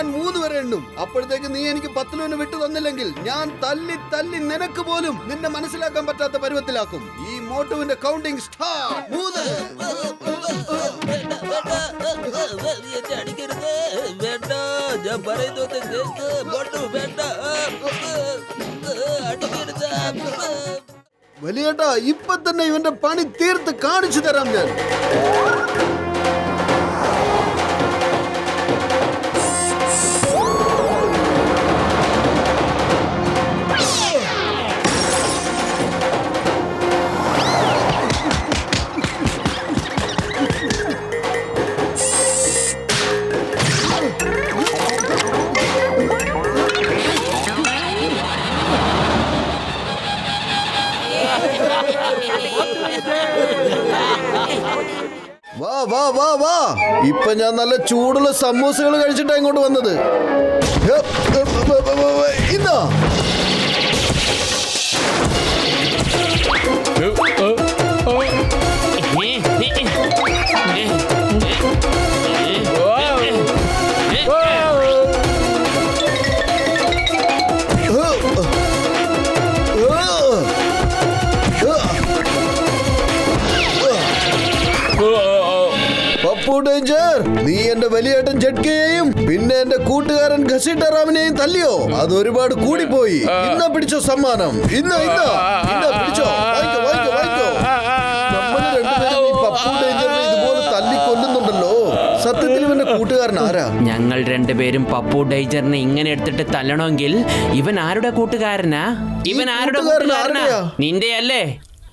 ഞാൻ മൂന്ന് വരെ എണ്ണും. അപ്പോഴത്തേക്ക് നീ എനിക്ക് പത്തിലൂന് വിട്ടു തന്നില്ലെങ്കിൽ ഞാൻ തല്ലി തല്ലി നിനക്ക് പോലും നിന്നെ മനസ്സിലാക്കാൻ പറ്റാത്ത പരുവത്തിലാക്കും. ഈ മോട്ടുവിന്റെ കൗണ്ടിങ് സ്റ്റാർ വലിയേട്ടാ ഇപ്പൊ തന്നെ ഇവന്റെ പണി തീർത്ത് കാണിച്ചു തരാം ഞാൻ. വാ വാ വാ. ഇപ്പൊ ഞാൻ നല്ല ചൂടുള്ള സമൂസകൾ കഴിച്ചിട്ടാ ഇങ്ങോട്ട് വന്നത്. ഹെ, നീ എന്റെ വലിയേട്ടൻ ജഡ്കയെയും പിന്നെ എന്റെ കൂട്ടുകാരൻ ഘസീട്ട റാമിനെയും തല്ലിയോ? അത് ഒരുപാട് കൂടിപ്പോയി. ഇന്ന പിടിച്ചോ സമ്മാനം. ഇന്ന ഇന്ന. ഇന്ന പിടിച്ചോ? വായിക്കോ വായിക്കോ വായിക്കോ. നമ്മൾ രണ്ടുപേരും ഈ പപ്പു ഡേഞ്ചറിനെ ഇതുപോലെ തല്ലി സത്യത്തിൽ ഇവന്റെ കൂട്ടുകാരൻ ആരാ? ഞങ്ങൾ രണ്ടുപേരും പപ്പു ഡൈജറിനെ ഇങ്ങനെ എടുത്തിട്ട് തല്ലണമെങ്കിൽ ഇവൻ ആരുടെ കൂട്ടുകാരനാ? ഇവൻ ആരുടെ കൂട്ടുകാരനാ? നിന്റെ അല്ലേ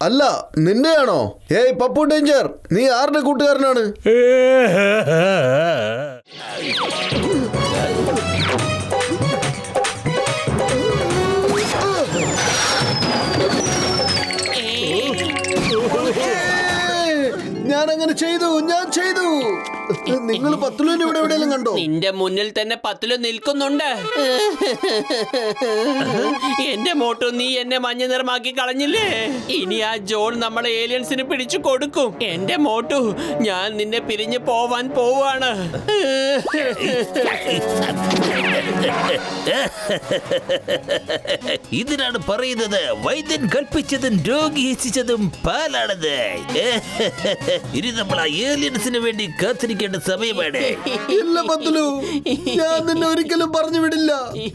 അല്ല നിന്റെയാണോ ഏയ് പപ്പു ഡേഞ്ചർ നീ ആരുടെ കൂട്ടുകാരനാണ്? ഞാൻ അങ്ങനെ ചെയ്തു ഞാൻ ചെയ്തു. നിങ്ങൾ പത്തുലൂന് ഇവിടെ എവിടെയെങ്കിലും കണ്ടോ? നിന്റെ മുന്നിൽ തന്നെ പത്തിൽ നിൽക്കുന്നുണ്ട്. എന്റെ മോട്ടോ നീ എന്നെ മഞ്ഞ നിറമാക്കി കളഞ്ഞില്ലേ? ഇനി ആ ജോൺ നമ്മളെ ഏലിയൻസിന് പിടിച്ചു കൊടുക്കും. എന്റെ മോട്ടു ഞാൻ നിന്നെ പിരിഞ്ഞു പോവാൻ പോവാണ്. ഇതിനാണ് പറയുന്നത് വൈദ്യൻ കൽപ്പിച്ചതും രോഗി ഹിച്ചതും പാലാണത് ഇനി നമ്മൾ ആ ഏലിയൻസിന് വേണ്ടി കാത്തിരിക്കേണ്ട സമയമാണ് ഇല്ല പത്തുലു ഞാൻ നിന്നെ ഒരിക്കലും പറഞ്ഞു വിടില്ല.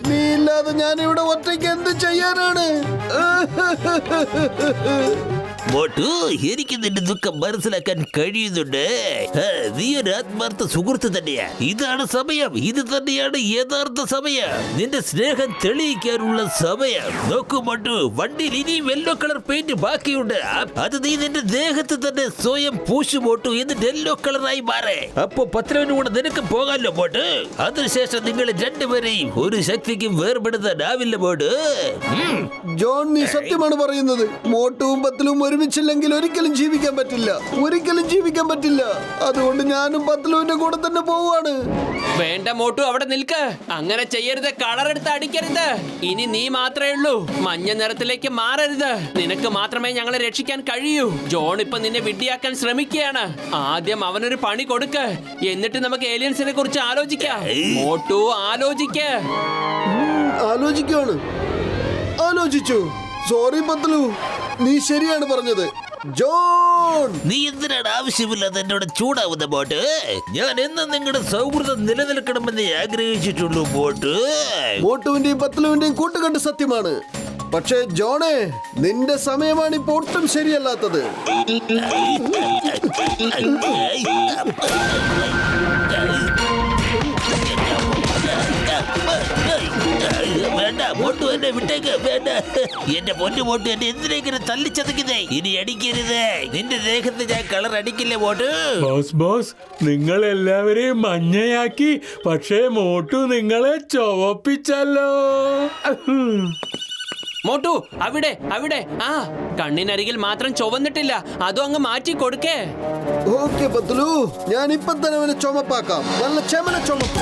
നീ ഇല്ലാതെ ഞാൻ ഇവിടെ ഒറ്റയ്ക്ക് എന്ത് ചെയ്യാനാണ്? മോട്ടു എനിക്ക് നിന്റെ ദുഃഖം മനസ്സിലാക്കാൻ കഴിയുന്നുണ്ട്. നീ ഒരു ആത്മാർത്ഥ സുഹൃത്ത് തന്നെയാ. ഇതാണ് സമയം. ഇത് തന്നെയാണ് യഥാർത്ഥ സമയം. നിന്റെ സ്നേഹം തെളിയിക്കാനുള്ള സമയം. നോക്കൂ മോട്ടു വണ്ടിയിൽ ഇനിയും യെല്ലോ കളർ പെയിന്റ് ബാക്കിയുണ്ട്. അത് നീ നിന്റെ ദേഹത്ത് തന്നെ സ്വയം പൂശു മോട്ടു എന്നിട്ട് യെല്ലോ കളറായി മാറേ. അപ്പൊ പത്രവിനും കൂടെ നിനക്ക് പോകാമല്ലോ മോട്ട്? അതിനുശേഷം നിങ്ങൾ രണ്ടുപേരെയും ഒരു ശക്തിക്കും വേർപെടുത്താനാവില്ല മോട്ട്. ജോൺ നീ സത്യമാണ് പറയുന്നത്. മോട്ടുവും പത്തിലും ഒരുമിച്ചില്ലെങ്കിൽ ഒരിക്കലും ജീവിക്കാൻ പറ്റില്ല. ഒരിക്കലും ജീവിക്കാൻ പറ്റില്ല. അതുകൊണ്ട് ഞാനും പത്തലുവിന്റെ കൂടെ തന്നെ പോവാണ് വേണ്ട മോട്ടു അവിടെ നിൽക്ക്. അങ്ങനെ ചെയ്യരുത് കളർ എടുത്ത് അടിക്കരുത്. ഇനി നീ മാത്രമേ ഉള്ളൂ. മഞ്ഞ നിറത്തിലേക്ക് മാറരുത്. നിനക്ക് മാത്രമേ ഞങ്ങളെ രക്ഷിക്കാൻ കഴിയൂ. ജോൺ ഇപ്പൊ നിന്നെ വിഡ്ഢിയാക്കാൻ ശ്രമിക്കുകയാണ്. ആദ്യം അവനൊരു പണി കൊടുക്ക്. എന്നിട്ട് നമുക്ക് ഏലിയൻസിനെ കുറിച്ച് ആലോചിക്കാം. മോട്ടു ആലോചിക്ക. ആലോചിക്കുവാണ്. ആലോചിച്ചു. സോറി പത്തലു നീ ശരിയാണ് പറഞ്ഞത് ജോൺ നീ എന്തിനാണ് ആവശ്യമില്ലാതെ എന്നോട് ചൂടാവുന്ന ബോട്ട് ഞാൻ എന്നും നിങ്ങളുടെ സൗഹൃദം നിലനിൽക്കണമെന്ന് ആഗ്രഹിച്ചിട്ടുള്ളൂ ബോട്ട് ബോട്ടുവിന്റെയും പത്തലുവിന്റെയും കൂട്ടുകെട്ട് സത്യമാണ് പക്ഷേ ജോണേ നിന്റെ സമയമാണ് ഇപ്പൊ ഒട്ടും ശരിയല്ലാത്തത് വേണ്ട മോട്ടു എന്നെ വിട്ടേക്ക് വേണ്ട. എന്റെ പൊന്നു മോട്ടു എന്നെ എന്തിനേക്കിനെ തല്ലിച്ചതയ്ക്കുന്നേ? ഇനി അടിക്കരുത്. നിന്റെ ദേഹത്ത് ഞാൻ കളർ അടിക്കില്ല മോട്ടു? ബോസ് ബോസ് നിങ്ങൾ എല്ലാവരെയും മഞ്ഞയാക്കി പക്ഷേ മോട്ടു നിങ്ങളെ ചുവപ്പിച്ചല്ലോ. മോട്ടു അവിടെ അവിടെ. ആ കണ്ണിനരികിൽ മാത്രം ചുവന്നിട്ടില്ല. അതും അങ്ങ് മാറ്റി കൊടുക്കേ. ഓക്കെ ബദലു ഞാൻ ഇപ്പൊ തന്നെ അവനെ ചുമപ്പാക്കാം. നല്ല ചെമന ചുമപ്പ്.